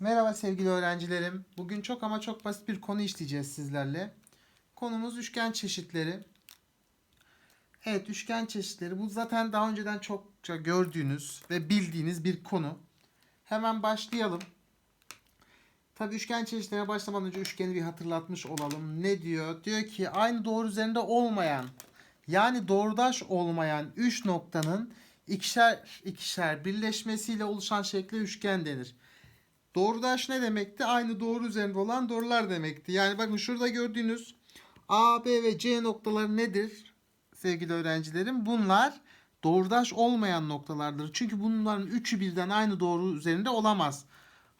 Merhaba sevgili öğrencilerim. Bugün çok ama çok basit bir konu işleyeceğiz sizlerle. Konumuz üçgen çeşitleri. Evet, üçgen çeşitleri. Bu zaten daha önceden çokça gördüğünüz ve bildiğiniz bir konu. Hemen başlayalım. Tabii üçgen çeşitlerine başlamadan önce üçgeni bir hatırlatmış olalım. Ne diyor? Diyor ki aynı doğru üzerinde olmayan yani doğrudaş olmayan üç noktanın ikişer ikişer birleşmesiyle oluşan şekle üçgen denir. Doğrudaş ne demekti? Aynı doğru üzerinde olan doğrular demekti. Yani bakın şurada gördüğünüz A, B ve C noktaları nedir sevgili öğrencilerim? Bunlar doğrudaş olmayan noktalardır. Çünkü bunların üçü birden aynı doğru üzerinde olamaz.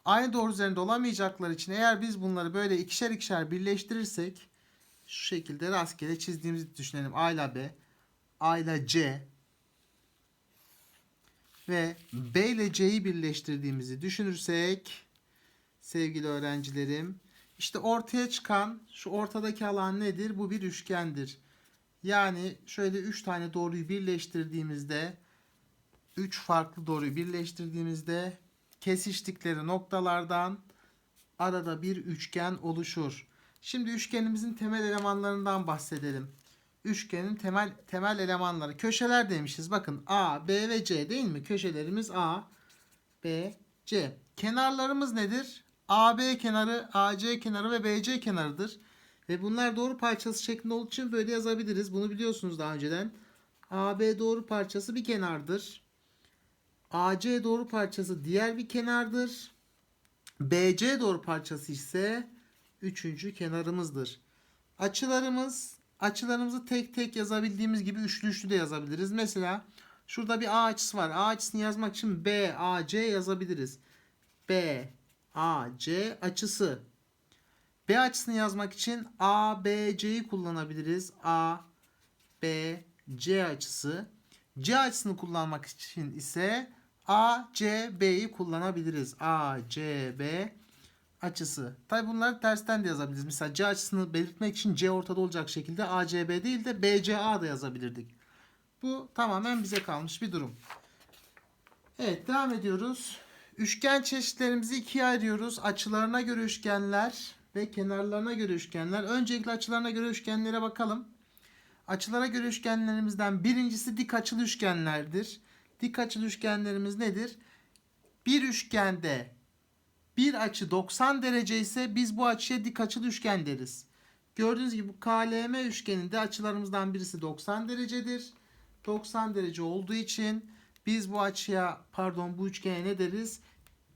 Aynı doğru üzerinde olamayacaklar için eğer biz bunları böyle ikişer ikişer birleştirirsek şu şekilde rastgele çizdiğimizi düşünelim. A ile B, A ile C ve B ile C'yi birleştirdiğimizi düşünürsek sevgili öğrencilerim işte ortaya çıkan şu ortadaki alan nedir? Bu bir üçgendir. Yani şöyle 3 tane doğruyu birleştirdiğimizde 3 farklı doğruyu birleştirdiğimizde kesiştikleri noktalardan arada bir üçgen oluşur. Şimdi üçgenimizin temel elemanlarından bahsedelim. Üçgenin temel temel elemanları köşeler demişiz. Bakın A, B ve C değil mi? Köşelerimiz A, B, C. Kenarlarımız nedir? AB kenarı, AC kenarı ve BC kenarıdır. Ve bunlar doğru parçası şeklinde olduğu için böyle yazabiliriz. Bunu biliyorsunuz daha önceden. AB doğru parçası bir kenardır. AC doğru parçası diğer bir kenardır. BC doğru parçası ise üçüncü kenarımızdır. Açılarımız, açılarımızı tek tek yazabildiğimiz gibi üçlü üçlü de yazabiliriz. Mesela şurada bir A açısı var. A açısını yazmak için BAC yazabiliriz. B AC açısı. B açısını yazmak için ABC'yi kullanabiliriz. A B C açısı. C açısını kullanmak için ise ACB'yi kullanabiliriz. ACB açısı. Tabi bunları tersten de yazabiliriz. Mesela C açısını belirtmek için C ortada olacak şekilde ACB değil de BCA da yazabilirdik. Bu tamamen bize kalmış bir durum. Evet devam ediyoruz. Üçgen çeşitlerimizi ikiye ayırıyoruz. Açılarına göre üçgenler ve kenarlarına göre üçgenler. Öncelikle açılarına göre üçgenlere bakalım. Açılara göre üçgenlerimizden birincisi dik açılı üçgenlerdir. Dik açılı üçgenlerimiz nedir? Bir üçgende bir açı 90 derece ise biz bu açıya dik açılı üçgen deriz. Gördüğünüz gibi bu KLM üçgeninde açılarımızdan birisi 90 derecedir. 90 derece olduğu için biz bu açıya pardon bu üçgene ne deriz?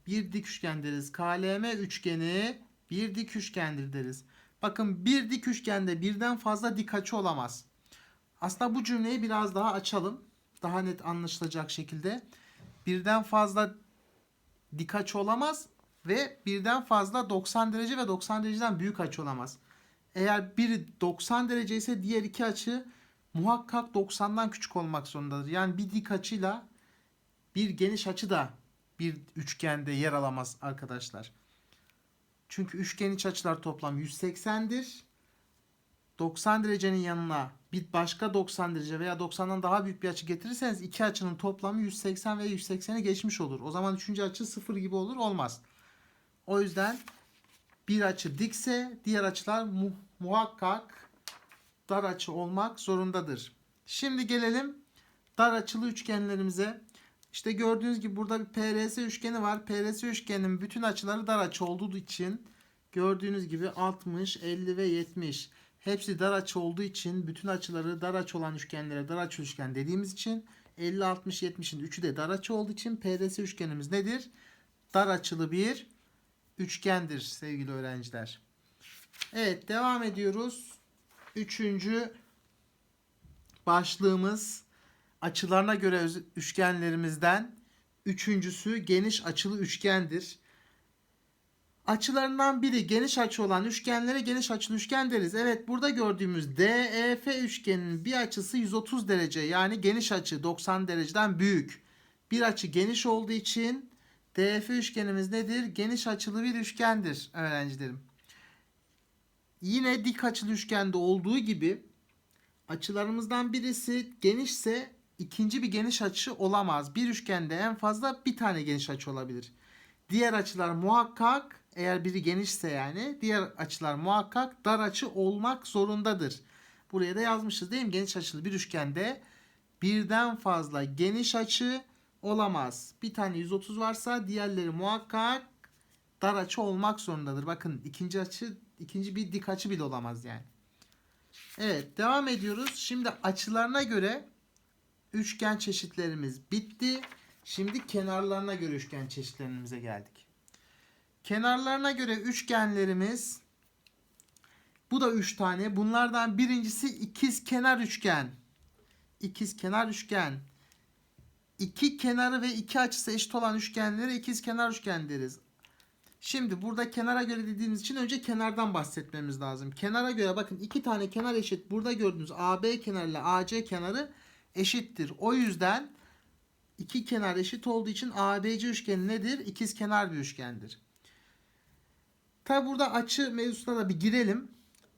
Bir dik üçgen deriz. KLM üçgeni bir dik üçgendir deriz. Bakın bir dik üçgende birden fazla dik açı olamaz. Aslında bu cümleyi biraz daha açalım. Daha net anlaşılacak şekilde. Birden fazla dik açı olamaz ve birden fazla 90 derece ve 90 dereceden büyük açı olamaz. Eğer biri 90 derece ise diğer iki açı muhakkak 90'dan küçük olmak zorundadır. Yani bir dik açıyla bir geniş açı da bir üçgende yer alamaz arkadaşlar. Çünkü üçgen iç açılar toplam 180'dir. 90 derecenin yanına bir başka 90 derece veya 90'dan daha büyük bir açı getirirseniz iki açının toplamı 180 ve 180'i geçmiş olur. O zaman üçüncü açı sıfır gibi olur olmaz. O yüzden bir açı dikse diğer açılar mu- muhakkak dar açı olmak zorundadır. Şimdi gelelim dar açılı üçgenlerimize. İşte gördüğünüz gibi burada bir PRS üçgeni var. PRS üçgenin bütün açıları dar açı olduğu için gördüğünüz gibi 60, 50 ve 70 hepsi dar açı olduğu için bütün açıları dar açı olan üçgenlere dar açı üçgen dediğimiz için 50, 60, 70'in üçü de dar açı olduğu için PRS üçgenimiz nedir? Dar açılı bir üçgendir sevgili öğrenciler. Evet devam ediyoruz. Üçüncü başlığımız açılarına göre üçgenlerimizden üçüncüsü geniş açılı üçgendir. Açılarından biri geniş açı olan üçgenlere geniş açılı üçgen deriz. Evet burada gördüğümüz DEF üçgeninin bir açısı 130 derece yani geniş açı 90 dereceden büyük. Bir açı geniş olduğu için DEF üçgenimiz nedir? Geniş açılı bir üçgendir öğrencilerim. Yine dik açılı üçgende olduğu gibi açılarımızdan birisi genişse ikinci bir geniş açı olamaz. Bir üçgende en fazla bir tane geniş açı olabilir. Diğer açılar muhakkak eğer biri genişse yani diğer açılar muhakkak dar açı olmak zorundadır. Buraya da yazmışız değil mi? Geniş açılı bir üçgende birden fazla geniş açı olamaz. Bir tane 130 varsa diğerleri muhakkak dar açı olmak zorundadır. Bakın ikinci açı ikinci bir dik açı bile olamaz yani. Evet devam ediyoruz. Şimdi açılarına göre üçgen çeşitlerimiz bitti. Şimdi kenarlarına göre üçgen çeşitlerimize geldik. Kenarlarına göre üçgenlerimiz bu da 3 tane. Bunlardan birincisi ikiz kenar üçgen. İkiz kenar üçgen. İki kenarı ve iki açısı eşit olan üçgenlere ikiz kenar üçgen deriz. Şimdi burada kenara göre dediğimiz için önce kenardan bahsetmemiz lazım. Kenara göre bakın iki tane kenar eşit. Burada gördüğünüz AB kenarı ile AC kenarı eşittir. O yüzden iki kenar eşit olduğu için ABC üçgeni nedir? İkiz kenar bir üçgendir. Tabi burada açı mevzusuna da bir girelim.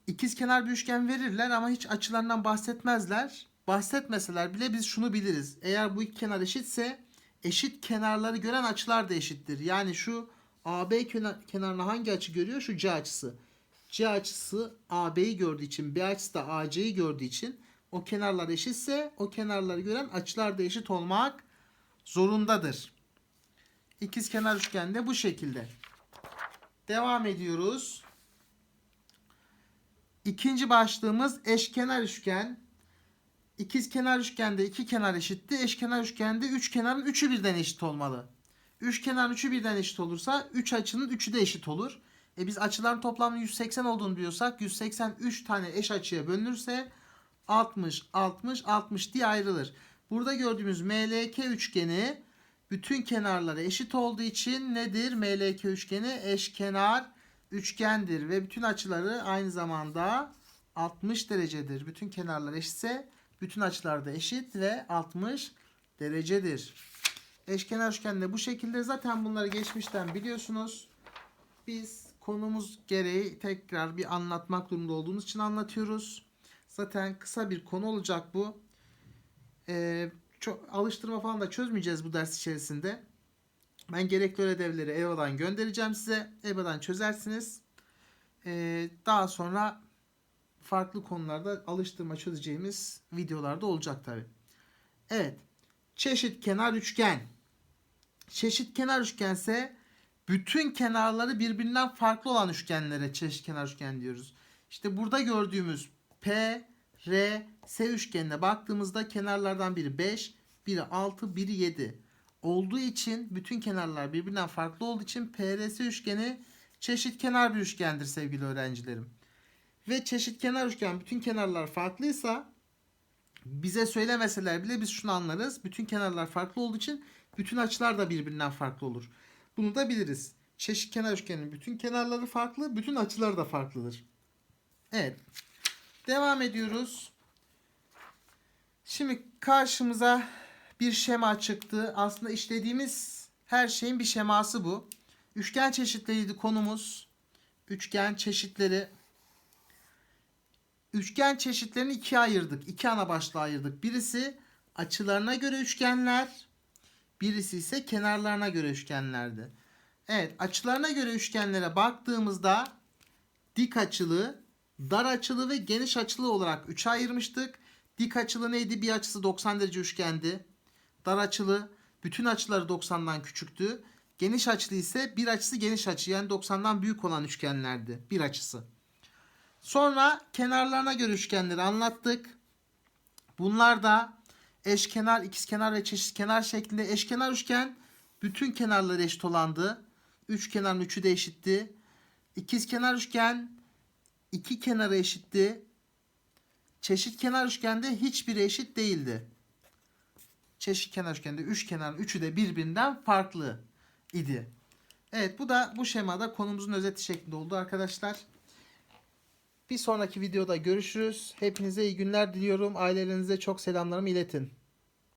İkiz kenar bir üçgen verirler ama hiç açılarından bahsetmezler. Bahsetmeseler bile biz şunu biliriz. Eğer bu iki kenar eşitse eşit kenarları gören açılar da eşittir. Yani şu AB kenar, kenarına hangi açı görüyor? Şu C açısı. C açısı AB'yi gördüğü için B açısı da AC'yi gördüğü için o kenarlar eşitse o kenarları gören açılar da eşit olmak zorundadır. İkiz kenar üçgen de bu şekilde. Devam ediyoruz. İkinci başlığımız eşkenar üçgen. İkiz kenar üçgende iki kenar eşitti. Eşkenar üçgende üç kenarın üçü birden eşit olmalı. Üç kenarın üçü birden eşit olursa üç açının üçü de eşit olur. E biz açıların toplamı 180 olduğunu biliyorsak 183 tane eş açıya bölünürse 60, 60, 60 diye ayrılır. Burada gördüğümüz MLK üçgeni bütün kenarları eşit olduğu için nedir? MLK üçgeni eşkenar üçgendir ve bütün açıları aynı zamanda 60 derecedir. Bütün kenarlar eşitse bütün açılar da eşit ve 60 derecedir. Eşkenar üçgen de bu şekilde. Zaten bunları geçmişten biliyorsunuz. Biz konumuz gereği tekrar bir anlatmak durumunda olduğumuz için anlatıyoruz. Zaten kısa bir konu olacak bu. Ee, çok alıştırma falan da çözmeyeceğiz bu ders içerisinde. Ben gerekli ödevleri EVA'dan göndereceğim size. EVA'dan çözersiniz. Ee, daha sonra farklı konularda alıştırma çözeceğimiz videolarda olacak tabi. Evet. Çeşit kenar üçgen. Çeşit kenar üçgense bütün kenarları birbirinden farklı olan üçgenlere çeşit kenar üçgen diyoruz. İşte burada gördüğümüz P, R, S üçgenine baktığımızda kenarlardan biri 5, biri 6, biri 7 olduğu için bütün kenarlar birbirinden farklı olduğu için PRS üçgeni çeşit kenar bir üçgendir sevgili öğrencilerim. Ve çeşit kenar üçgen bütün kenarlar farklıysa bize söylemeseler bile biz şunu anlarız. Bütün kenarlar farklı olduğu için bütün açılar da birbirinden farklı olur. Bunu da biliriz. Çeşit kenar üçgenin bütün kenarları farklı, bütün açıları da farklıdır. Evet. Devam ediyoruz. Şimdi karşımıza bir şema çıktı. Aslında işlediğimiz her şeyin bir şeması bu. Üçgen çeşitleriydi konumuz. Üçgen çeşitleri. Üçgen çeşitlerini ikiye ayırdık. İki ana başlığa ayırdık. Birisi açılarına göre üçgenler. Birisi ise kenarlarına göre üçgenlerdi. Evet açılarına göre üçgenlere baktığımızda dik açılı, dar açılı ve geniş açılı olarak üçe ayırmıştık. Dik açılı neydi? Bir açısı 90 derece üçgendi. Dar açılı bütün açıları 90'dan küçüktü. Geniş açılı ise bir açısı geniş açı yani 90'dan büyük olan üçgenlerdi. Bir açısı. Sonra kenarlarına göre üçgenleri anlattık. Bunlar da eşkenar, ikizkenar ve çeşitkenar şeklinde eşkenar üçgen bütün kenarları eşit olandı. Üç kenarın üçü de eşitti. İkizkenar üçgen iki kenarı eşitti. Çeşitkenar üçgende hiçbiri eşit değildi. Çeşitkenar üçgende üç kenarın üçü de birbirinden farklı idi. Evet bu da bu şemada konumuzun özeti şeklinde oldu arkadaşlar. Bir sonraki videoda görüşürüz. Hepinize iyi günler diliyorum. Ailelerinize çok selamlarımı iletin.